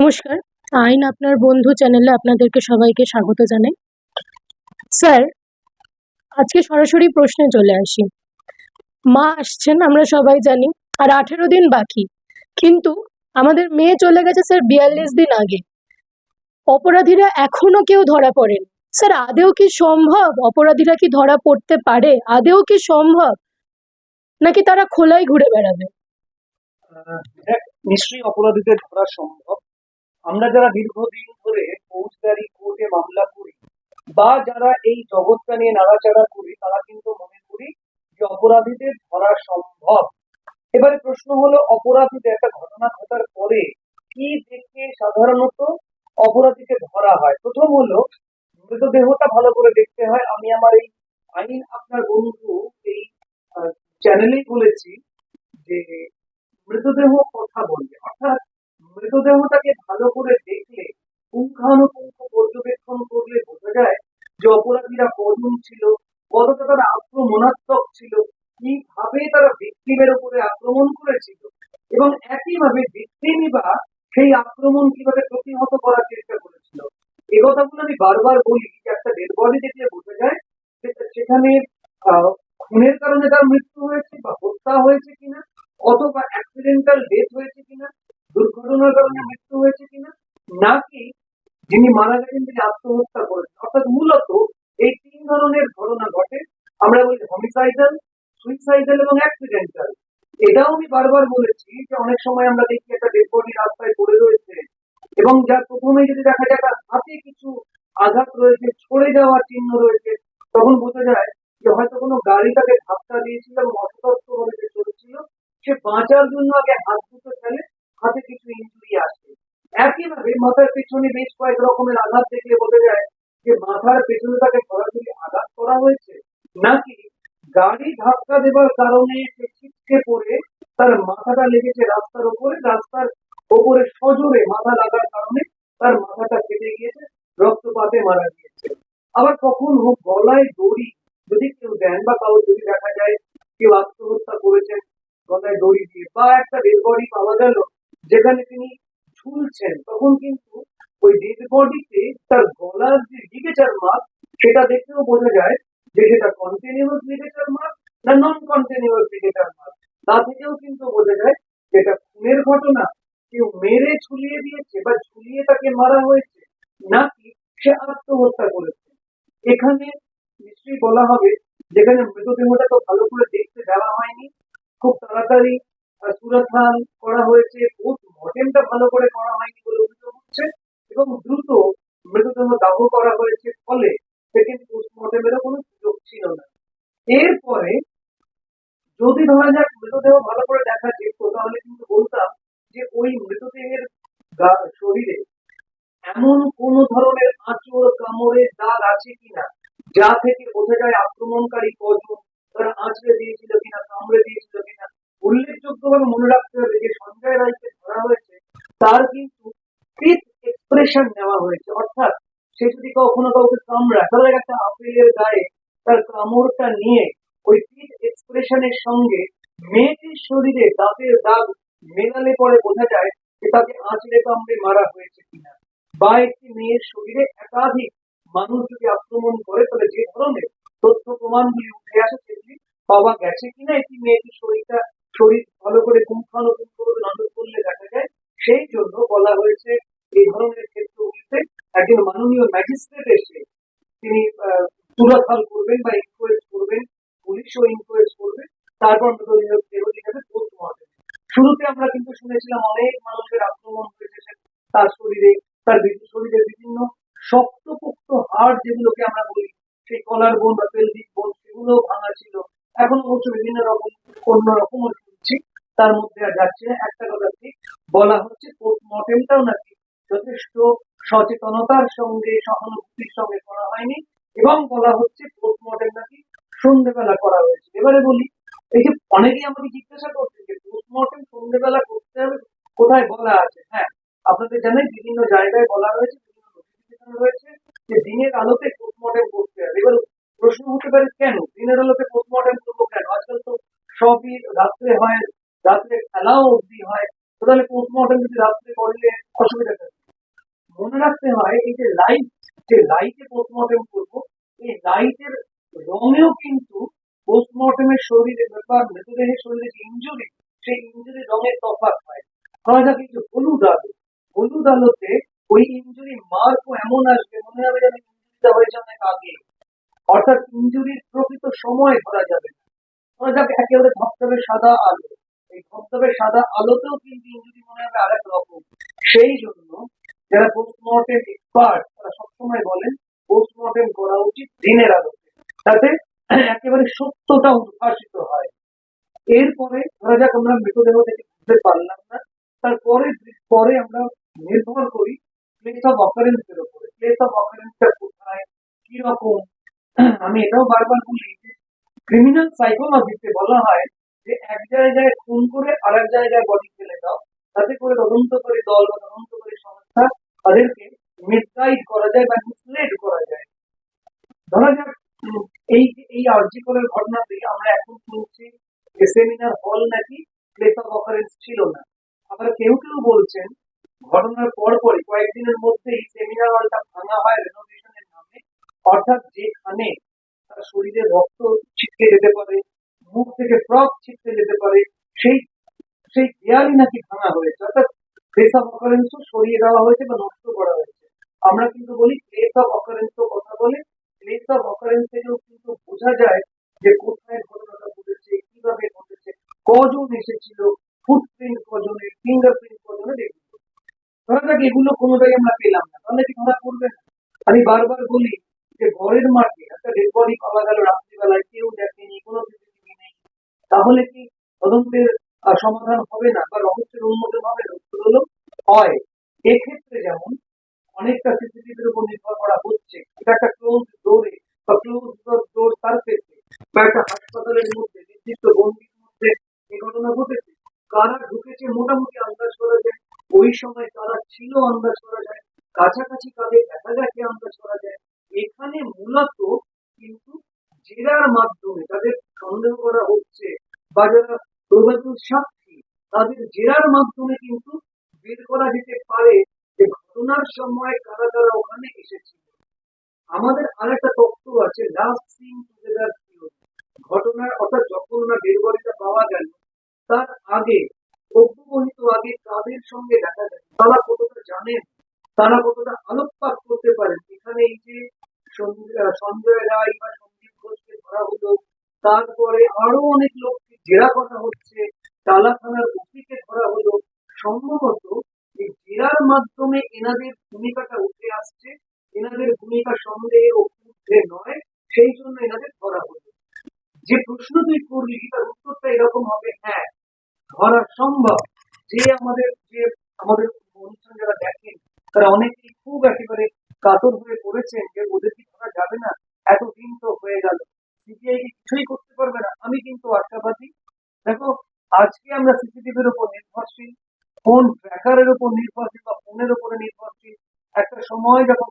নমস্কার। আইন আপনার বন্ধু চ্যানেলে আপনাদেরকে সবাইকে স্বাগত জানাই। স্যার, আজকে সরাসরি প্রশ্নে চলে আসি। মা আসছেন, আমরা সবাই জানি, আর আঠেরো দিন বাকি। কিন্তু আমাদের মেয়ে চলে গেছে, স্যার, বিয়াল্লিশ দিন আগে। অপরাধীরা এখনও কেউ ধরা পড়েন। স্যার, আদেও কি সম্ভব? অপরাধীরা কি ধরা পড়তে পারে? আদেও কি সম্ভব? নাকি তারা খোলাই ঘুরে বেড়াবে? নিশ্চয়ই অপরাধীদের ধরা সম্ভব। আমরা যারা দীর্ঘদিন ধরে ফৌজদারি কোর্টে মামলা করি বা যারা এই জগৎটা নিয়ে নাড়াচাড়া করি, তারা কিন্তু মনে করি যে অপরাধীদের ধরা সম্ভব। এবারে প্রশ্ন হলো, অপরাধীদের একটা ঘটনা ঘটার পরে কি দেখে সাধারণত অপরাধীকে ধরা হয়? প্রথম হলো, মৃতদেহটা ভালো করে দেখতে হয়। আমি আমার এই আইন আপনার বন্ধু এই চ্যানেলেই বলেছি যে মৃতদেহ কথা বলবে। অর্থাৎ মৃতদেহটাকে ভালো করে দেখলে, পুঙ্খানুপুঙ্খ পর্যবেক্ষণ করলে বোঝা যায় যে অপরাধীরা কজন ছিল, কতটা তারা আক্রমণাত্মক ছিল, কীভাবে তারা ভিক্টিমের উপরে আক্রমণ করেছিল এবং একইভাবে ভিক্টিমই বা সেই আক্রমণ কীভাবে প্রতিহত করার চেষ্টা করেছিল। এ কথাগুলো আমি বারবার বলি যে একটা ডেড বডি দেখলে বোঝা যায় সেখানে খুনের কারণে তার মৃত্যু হয়েছে বা হত্যা হয়েছে কিনা, অথবা অ্যাক্সিডেন্টাল ডেথ হয়েছে কিনা। দুর্ঘটনার কারণে মৃত্যু হয়েছে কিনা? নাকি যিনি মারা গেছেন তিনি আত্মহত্যা করেছেন অর্থাৎ মূলত এই তিন ধরনের ঘটনা ঘটে। আমরা বলি হমিসাইডাল সুইসাইডাল এবং অ্যাক্সিডেন্টাল এটাও আমি বারবার বলেছি যে অনেক সময় আমরা দেখি একটা ডেড বডি রাস্তায় পড়ে রয়েছে এবং যার প্রথমে যদি দেখা যায় হাতে কিছু আঘাত রয়েছে, ছড়ে যাওয়ার চিহ্ন রয়েছে, তখন বোঝা যায় যে হয়তো কোনো গাড়ি তাকে ধাক্কা দিয়েছিল এবং অসতর্ক ভাবে সে চলছিল। সে বাঁচার জন্য আগে হাত দুটো ফেলে হাতে কিছু ইঞ্জুরি আসে একইভাবে মাথার পেছনে বেশ কয়েক রকমের আঘাত দেখলে বোঝা যায় যে মাথার পেছনে তাকে সরাসরি আঘাত করা হয়েছে। নাকি গাড়ি ধাক্কা দেবার কারণে সে ছিটকে পড়ে, তার মাথাটা লেগেছে রাস্তার উপরে, রাস্তার ওপরে সজোরে মাথা লাগার কারণে তার মাথাটা কেটে গিয়েছে, রক্তপাতে মারা গিয়েছে। আবার কখনো গলায় দড়ি, যদি কেউ দেন বা কারও যদি দেখা যায় কেউ আত্মহত্যা করেছেন, গলায় দড়ি দিয়ে বা একটা বডি পাওয়া গেল যেখানে তিনি ঝুলছেন, তখন কিন্তু ওই ডেড বডিতে তার গলার যে লিগেচার মার্ক সেটা দেখেও বোঝা যায় যে সেটা কন্টিনিউয়াস লিগেচার মার্ক না নন কন্টিনিউয়াস লিগেচার মার্ক তা থেকেও কিন্তু বোঝা যায় যে এটা খুনের ঘটনা। কেউ মেরে ঝুলিয়ে দিয়েছে বা ঝুলিয়ে তাকে মারা হয়েছে নাকি সে আত্মহত্যা করেছে। এখানে নিশ্চয়ই বলা হবে, যেখানে মৃতদেহটা তো ভালো করে দেখতে দেওয়া হয়নি, খুব তাড়াতাড়ি আহ, করা হয়েছে। পোস্ট মর্টেমটা ভালো করে করা হয়নি বলে অভিযোগ হচ্ছে এবং দ্রুত মৃতদেহ দাহ করা হয়েছে ফলে সেকেন্ড পোস্টমর্টেমেরও কোনো সুযোগ ছিল না। এরপরে যদি ধরা যাক মৃতদেহ ভালো করে দেখা যেত তাহলে কিন্তু বলতাম যে ওই মৃতদেহের শরীরে এমন কোন ধরনের আঁচড় কামড়ে দাগ আছে কিনা যা থেকে বোঝা যায় আক্রমণকারী কজন তারা আঁচড়ে দিয়েছিল কিনা কামড়ে দিয়েছিল কিনা উল্লেখযোগ্যভাবে মনে রাখতে হবে যে সঞ্জয় রায়কে ধরা হয়েছে, তার কিন্তু ফিট এক্সপ্রেশন নেওয়া হয়েছে। অর্থাৎ সে যদি কখনো কাউকে কামড়ায় তাহলে একটা আপেলের গায়ে তার কামড়টা নিয়ে ওই ফিট এক্সপ্রেশনের সঙ্গে মেয়েটির শরীরে দাঁতের দাগ মেলালে পরে বোঝা যায় যে তাকে আঁচড়ে কামড়ে মারা হয়েছে কিনা। বা একটি মেয়ের শরীরে একাধিক মানুষ যদি আক্রমণ করে, তাহলে যে ধরনের তথ্য প্রমাণগুলি উঠে আসে সেগুলি পাওয়া গেছে কিনা একটি মেয়েটির শরীরটা শরীর ভালো করে পুঙ্খানুপুঙ্খভাবে নজর করলে দেখা যায় সেই জন্য বলা হয়েছে এই ধরনের ক্ষেত্রগুলিতে একজন মাননীয় ম্যাজিস্ট্রেট এসে তিনি চূড়াখাল করবেন বা ইনকোয়েস্ট করবেন পুলিশও ইনকোয়েস্ট করবে, তারপর মৃতদেহ যাবে পোস্টমর্টেম শুরুতে আমরা কিন্তু শুনেছিলাম অনেক মানুষের আক্রমণ হয়েছে তার শরীরে, তার শরীরের বিভিন্ন শক্তপোক্ত হাড় যেগুলোকে আমরা বলি, সেই কলার বোন বা পেলভিক বোন সেগুলো ভাঙা ছিল। এখন অবশ্য বিভিন্ন রকম, অন্য শুনছি তার মধ্যে আর যাচ্ছে না। একটা কথা ঠিক বলা হচ্ছে পোস্টমর্টেমটাও নাকি যথেষ্ট সচেতনতার সঙ্গে সহানুভূতির সঙ্গে করা হয়নি এবং বলা হচ্ছে পোস্টমর্টেম নাকি সন্ধ্যেবেলা করা হয়েছে। এবারে বলি, এই যে অনেকেই আমাকে জিজ্ঞাসা করছেন যে পোস্টমর্টেম সন্ধ্যেবেলা করতে হবে, কোথায় বলা আছে? হ্যাঁ আপনাদের জানেন বিভিন্ন জায়গায় বলা হয়েছে বিভিন্ন নোটিফিকেশন রয়েছে যে দিনের আলোতে পোস্টমর্টেম করতে হবে। এবার প্রশ্ন হতে পারে কেন? দিনের আলোতে পোস্টমর্টেম করব কেন? আজকাল তো সবই রাত্রে হয় রাত্রে খেলাও অবধি হয় তাহলে পোস্টমর্টেম যদি রাত্রে করলে অসুবিধা থাকে মনে রাখতে হয়, এই যে লাইট যে লাইটে পোস্টমর্টেম করব, এই লাইটের রঙেও কিন্তু পোস্টমর্টমের শরীরে বা মৃতদেহের শরীরে যে ইঞ্জুরি সেই ইঞ্জুরি রঙের তফাৎ হয়। ধরা যাক কিন্তু হলুদ আলো, হলুদ আলোতে ওই ইঞ্জুরি মার্কও এমন আসবে, মনে হবে যেন ইঞ্জুরিটা হয়েছে অনেক আগে। অর্থাৎ ইঞ্জুরির প্রকৃত সময় ধরা যাবে না। ধরা যাক একেবারে ধবধবে সাদা আলো। ধবধবে সাদা আলোতেও কিন্তু ইঞ্জুরি মনে হবে আরেক রকম। সেই জন্য যারা পোস্টমর্টেম এক্সপার্ট তারা সবসময় বলেন পোস্টমর্টেম করা উচিত দিনের আলোতে। তাতে একেবারে সত্যটা উদ্ভাসিত হয়। এরপরে ধরা যাক আমরা মৃতদেহ থেকে বুঝতে পারলাম না। তারপরে পরে আমরা নির্ভর করি প্লেস অফ অকারেন্স এর উপরে। প্লেস অফ অকারেন্সটা কোথায়? কীরকম? আমি এটাও বারবার বলি যে ক্রিমিনাল সাইকোলজিতে বলা হয় যে এক জায়গায় খুন করে আর এক জায়গায় বডি ফেলে দাও, তাতে করে তদন্ত করে দল বা তদন্ত করে সংস্থা তাদেরকে মিসগাইড করা যায় বা মিসলেড করা যায়। ধরা যাক এই এই আর্জি করার ঘটনাতে আমরা এখন শুনছি যে সেমিনার হল নাকি প্লেস অফ অকারেন্স ছিল না। আবার কেউ কেউ বলছেন, ঘটনার পর পরই কয়েকদিনের মধ্যেই সেমিনার হলটা ভাঙা হয় রেনোভেশনের নামে, অর্থাৎ যেখানে তার শরীরে রক্ত ছিটকে যেতে পারে মুখ থেকে ফ্রক ছিটকে যেতে পারে, সেই সেই দেয়ালই নাকি ভাঙা হয়েছে। অর্থাৎ প্লেস অফ অকারেন্সও সরিয়ে দেওয়া হয়েছে বা নষ্ট করা হয়েছে। আমরা কিন্তু বলি প্লেস অফ অকারেন্স কথা বলে প্লেস অফ অকারেন্স থেকেও কিন্তু বোঝা যায় যে কোথায় ঘটনাটা ঘটেছে, কীভাবে ঘটেছে, কজন এসেছিল ফুটপ্রিন্ট কজনের ফিঙ্গারপ্রিন্ট কজনের এগুলো। ধরা যাক এগুলো কোনোটাই আমরা পেলাম না, তাহলে কি ধরা পড়বে না? আমি বারবার বলি যে ঘরের মাঠে একটা ডেড পাওয়া গেল রাত্রিবেলায়, কেউ দেখেনি, কোনো নেই তাহলে কি তদন্তের সমাধান হবে না বা রহস্যের উন্মোচন হবে? না হয়। এক্ষেত্রে যেমন অনেকটা সিসিটিভির উপর নির্ভর করা হচ্ছে। এটা একটা ক্লোজ ডোরে বা ক্লোজ ডোর সার্ফেসে বা একটা হাসপাতালের মধ্যে, নির্দিষ্ট গণ্ডির মধ্যে এই ঘটনা ঘটেছে। কারা ঢুকেছে? মোটামুটি আন্দাজ করা যায়। ওই সময় কারা ছিল, আন্দাজ করা যায়। কাছাকাছি কাদের দেখা গেছে আন্দাজ করা যায় এখানে মূলত কিন্তু জেরার মাধ্যমে তাদের সন্দেহ করা হচ্ছে বা যারা প্রভাবিত সাক্ষী তাদের জেরার মাধ্যমে কিন্তু বের করা যেতে পারে যে ঘটনার সময় কারা কারা ওখানে এসেছিল। আমাদের আরেকটা তত্ত্ব আছে লাস্ট সিন টুগেদার ঘটনার, অর্থাৎ যখন না বডিটা পাওয়া গেল, তার আগে অব্যবহিত আগে কাদের সঙ্গে দেখা যায়? তারা কতটা জানেন? তারা কতটা আলোকপাত করতে পারেন? এখানে এই যে সঞ্জয় রায় বা সন্দীপ ঘোষকে ধরা হলো, তারপরে আরও অনেক লোককে জেরা করা হচ্ছে টালা থানার ওসিকে ধরা হলো সম্ভবত এই জেরার মাধ্যমে এনাদের ভূমিকাটা উঠে আসছে এনাদের ভূমিকা সন্দেহের ঊর্ধ্বে নয়, সেই জন্য এনাদের ধরা হলো। যে প্রশ্ন তুই করলি, তার উত্তরটা এরকম হবে হ্যাঁ ধরা সম্ভব। যে আমাদের যে আমাদের অনুষ্ঠান যারা দেখেন, তারা অনেকেই খুব একেবারে কাতর হয়ে পড়েছেন যে ওদের কি ধরা যাবে না? এতদিন তো হয়ে গেল। সিবিআই কি কিছুই করতে পারবে না? আমি কিন্তু আশাবাদী। দেখো, আজকে আমরা সিসিটিভির উপর নির্ভরশীল ফোন ট্র্যাকারের উপর নির্ভরশীল ফোনের উপরে নির্ভরশীল। একটা সময় যখন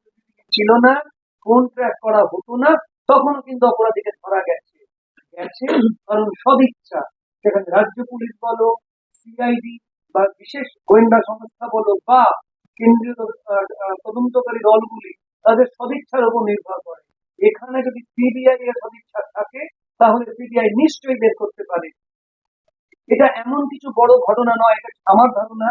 ছিল না ফোন ট্র্যাক করা হতো না, তখনও কিন্তু অপরাধীকে ধরা গেছে। গেছে কারণ সদিচ্ছা। সেখানে রাজ্য পুলিশ বলো সিআইডি বা বিশেষ গোয়েন্দা সংস্থা বলো বা কেন্দ্রীয় তদন্তকারী দলগুলি, তাদের সদিচ্ছার উপর নির্ভর করে। এখানে যদি সিবিআই এর সদিচ্ছা থাকে, তাহলে সিবিআই নিশ্চয়ই বের করতে পারে। এটা এমন কিছু বড় ঘটনা নয়, এটা আমার ধারণা।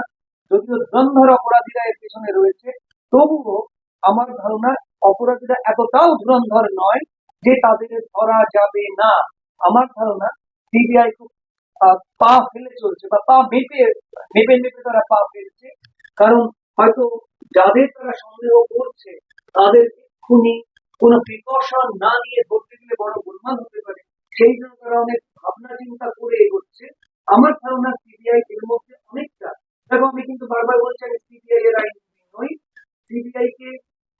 যদিও ধুরন্ধর অপরাধীরা এর পেছনে রয়েছে, তবুও আমার ধারণা অপরাধীরা এতটাও ধুরন্ধর নয় যে তাদের ধরা যাবে না। আমার ধারণা সিবিআই খুব পা ফেলে চলছে বা পা মেপে মেপে মেপে তারা পা ফেলছে। কারণ হয়তো যাদের তারা সন্দেহ করছে, তাদের খুনি কোনো প্রিকশন না নিয়ে ধরতে গেলে বড় গোলমাল হতে পারে। সেই জন্য তারা অনেক ভাবনা চিন্তা করে এগোচ্ছে। আমার ধারণা সিবিআই এর মধ্যে অনেকটা দেখো, আমি কিন্তু বারবার বলছি, আমি সিবিআই এর আইনজীবী নই। সিবিআই কে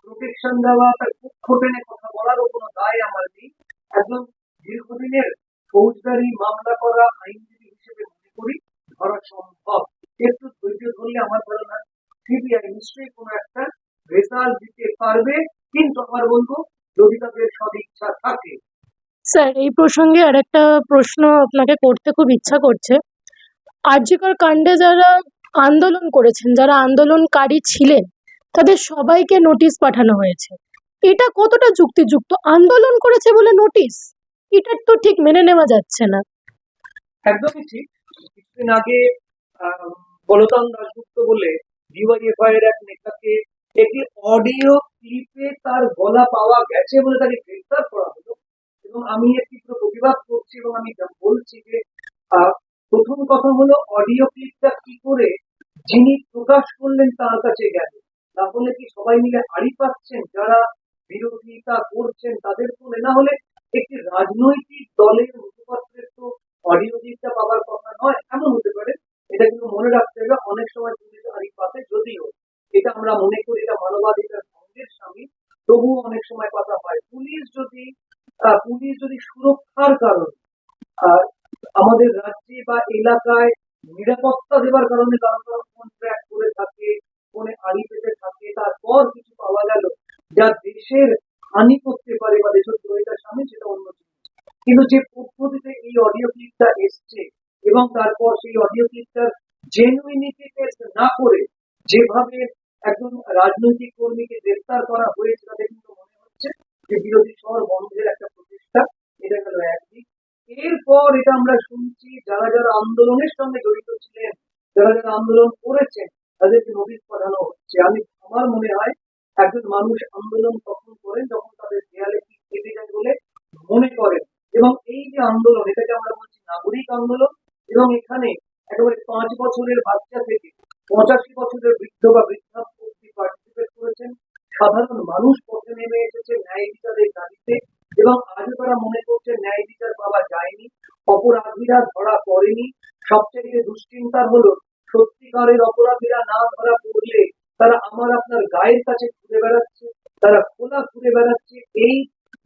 প্রোটেকশন দেওয়া, তার পক্ষ টেনে কথা বলারও কোনো দায় আমার নেই। একজন দীর্ঘদিনের ফৌজদারি মামলা করা আইনজীবী হিসেবে মনে করি ধরা সম্ভব। একটু ধৈর্য ধরলে আমার ধারণা সিবিআই নিশ্চয়ই কোনো একটা রেজাল্ট দিতে পারবে। কিন্তু আবার বলব যদি তাদের সদিচ্ছা থাকে। স্যার, এই প্রসঙ্গে আরেকটা প্রশ্ন আপনাকে করতে খুব ইচ্ছা করছে। আরজিকর কাণ্ডে যারা আন্দোলন করেছেন, যারা আন্দোলনকারী ছিলেন, তাদের সবাইকে নোটিশ পাঠানো হয়েছে। এটা কতটা যুক্তিযুক্ত? আন্দোলন করেছে বলে নোটিশ এটা তো ঠিক মেনে নেওয়া যাচ্ছে না। একদমই ঠিক। কিছুদিন আগে বলতাম দাশগুপ্ত বলে ডিওয়াইএফআই এর এক নেতাকে একটি অডিও ক্লিপে তার গলা পাওয়া গেছে বলে তাকে গ্রেফতার করা হলো। এবং আমি এর তীব্র প্রতিবাদ করছি এবং আমি বলছি যে প্রথম কথা হলো অডিও ক্লিপটা কি করে যিনি প্রকাশ করলেন তার কাছে গেল। তাহলে কি সবাই মিলে আড়ি পাচ্ছেন যারা বিরোধিতা করছেন তাদের ফোনে না হলে একটি রাজনৈতিক দলের মুখপাত্রের তো অডিও ক্লিপটা পাওয়ার কথা নয়, এমন হতে পারে। এটা কিন্তু মনে রাখতে হবে, অনেক সময় পুলিশ আড়ি পাতে যদিও। এটা আমরা মনে করি, এটা মানবাধিকার ভঙ্গের স্বামী। তবুও অনেক সময় পাতা হয়, পুলিশ যদি পুলিশ যদি সুরক্ষার কারণে আমাদের রাজ্যে বা এলাকায় নিরাপত্তা দেওয়ার কারণে তারা কারও ফোন ট্র্যাক করে থাকে ফোনে আড়ি পেতে থাকে, তারপর কিছু পাওয়া গেল যা দেশের হানি করতে পারে বা দেশদ্রোহিতার সামনে সেটা অন্য জিনিস। কিন্তু যে পদ্ধতিতে এই অডিও ক্লিপটা এসছে এবং তারপর সেই অডিও ক্লিপটার জেনুইনিটি টেস্ট না করে যেভাবে একজন রাজনৈতিক কর্মীকে গ্রেফতার করা হয়েছে, তাতে কিন্তু মনে হচ্ছে যে বিরোধী শহর বন্ধের একটা প্রচেষ্টা, এটা গেল একদিক এরপর এটা আমরা শুনছি যারা যারা আন্দোলনের সঙ্গে জড়িত ছিলেন, যারা যারা আন্দোলন করেছেন, তাদেরকে নোটিশ পাঠানো হচ্ছে। আমি, আমার মনে হয় একজন মানুষ আন্দোলন তখন করেন, যখন তাদের দেয়ালে কি কেটে যায় বলে মনে করেন। এবং এই যে আন্দোলন, এটাকে আমরা বলছি নাগরিক আন্দোলন। এবং এখানে একেবারে পাঁচ বছরের বাচ্চা থেকে পঁচাশি বছরের বৃদ্ধ বা বৃদ্ধা পার্টিসিপেট করেছেন। সাধারণ মানুষ পথে নেমে এসেছে, ন্যায় বিচারের দাবিতে। এবং আজও তারা মনে করছে ন্যায় বিচার পাওয়া যায়নি, অপরাধীরা ধরা পড়েনি। সবচেয়ে দুশ্চিন্তার হলো, সত্যিকারের অপরাধীরা না ধরা পড়লে তারা আমার আপনার গায়ের কাছে ঘুরে বেড়াচ্ছে, তারা খোলা ঘুরে বেড়াচ্ছে। এই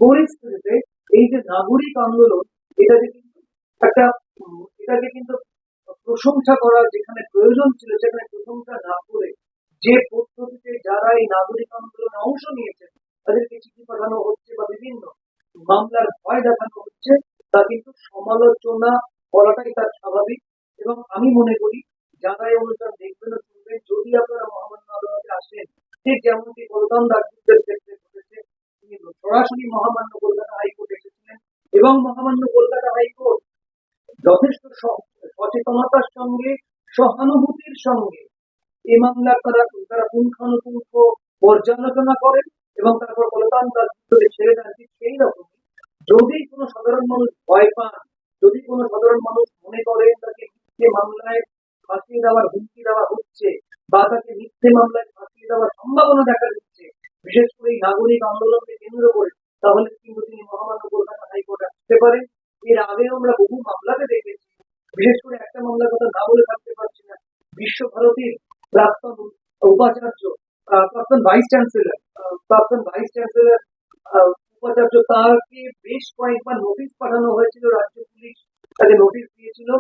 পরিস্থিতিতে, এই যে নাগরিক আন্দোলন এটাকে কিন্তু একটা এটাকে কিন্তু প্রশংসা করার যেখানে প্রয়োজন ছিল, সেখানে প্রশংসা না করে যে পদ্ধতিতে যারা এই নাগরিক আন্দোলনে অংশ নিয়েছেন, তাদেরকে চিঠি পাঠানো হচ্ছে বা বিভিন্ন মামলার ভয় দেখানো হচ্ছে তা কিন্তু সমালোচনা করাটাই তার স্বাভাবিক এবং আমি মনে করি যারা এই অনুষ্ঠান দেখবেন শুনবেন, যদি আপনারা মহামান্য আদালতে আসেন, ঠিক যেমনটি বলতাম দাসগুপ্তের ক্ষেত্রে ঘটেছে, তিনি সরাসরি মহামান্য কলকাতা হাইকোর্টে এসেছিলেন এবং মহামান্য কলকাতা হাইকোর্ট যথেষ্ট সচেতনতার সঙ্গে, সহানুভূতির সঙ্গে এই মামলার তারা তারা পুঙ্খানুপুঙ্খ পর্যালোচনা করেন এবং তারপর কলকাতা দাসগুপ্তকে ছেড়ে দেন। ঠিক সেই রকম যদি কোনো সাধারণ মানুষ ভয় পান যদি কোনো সাধারণ মানুষ মনে করেন তাকে মিথ্যে মামলায় ফাঁসিয়ে দেওয়ার হুমকি দেওয়া হচ্ছে বা তাকে মিথ্যে মামলায় ফাঁসিয়ে দেওয়ার সম্ভাবনা দেখা দিচ্ছে, বিশেষ করে নাগরিক আন্দোলনকে কেন্দ্র করে, তাহলে কিন্তু তিনি মহামান্য কলকাতা হাইকোর্টে আসতে পারেন এর আগে আমরা বহু মামলাতে দেখেছি, বিশেষ করে একটা মামলার কথা না বলে থাকতে পারছি না। বিশ্বভারতীর প্রাক্তন উপাচার্য প্রাক্তন ভাইস চ্যান্সেলর প্রাক্তন ভাইস চ্যান্সেলর উপাচার্য তাকে বেশ কয়েকবার নোটিশ পাঠানো হয়েছিল, রাজ্য পুলিশ তাকে নোটিশ দিয়েছিল।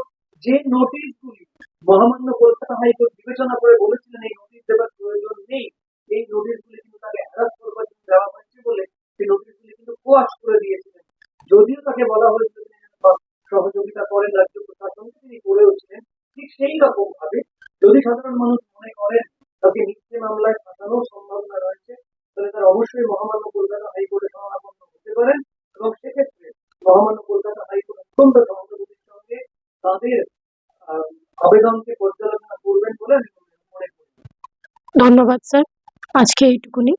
যে নোটিশগুলি মহামান্য কলকাতা হাইকোর্ট বিবেচনা করে বলেছিলেন, এই নোটিশ দেওয়ার প্রয়োজন নেই। এই নোটিশগুলি কিন্তু তাকে হ্যারাস করবার জন্য দেওয়া হয়েছে বলে সেই নোটিশগুলি কিন্তু কোয়াশ করে দিয়েছিলেন। যদিও তাকে বলা হয়েছিল সহযোগিতা করেন, রাজ্য প্রশাসনকে তিনি করেওছিলেন ঠিক সেই রকম ভাবে যদি সাধারণ মানুষ মনে করেন, তাকে মিথ্যে মামলায় ফাঁসানোর সম্ভাবনা রয়েছে তাহলে তার অবশ্যই মহামান্য কলকাতা হাইকোর্টে শরণাপন্ন হতে পারেন এবং সেক্ষেত্রে মহামান্য কলকাতা হাইকোর্ট অত্যন্ত সমাজপতির সঙ্গে তাদের আবেদনকে পর্যালোচনা করবেন বলে আমি মনে করি। ধন্যবাদ, স্যার। আজকে এইটুকুনি।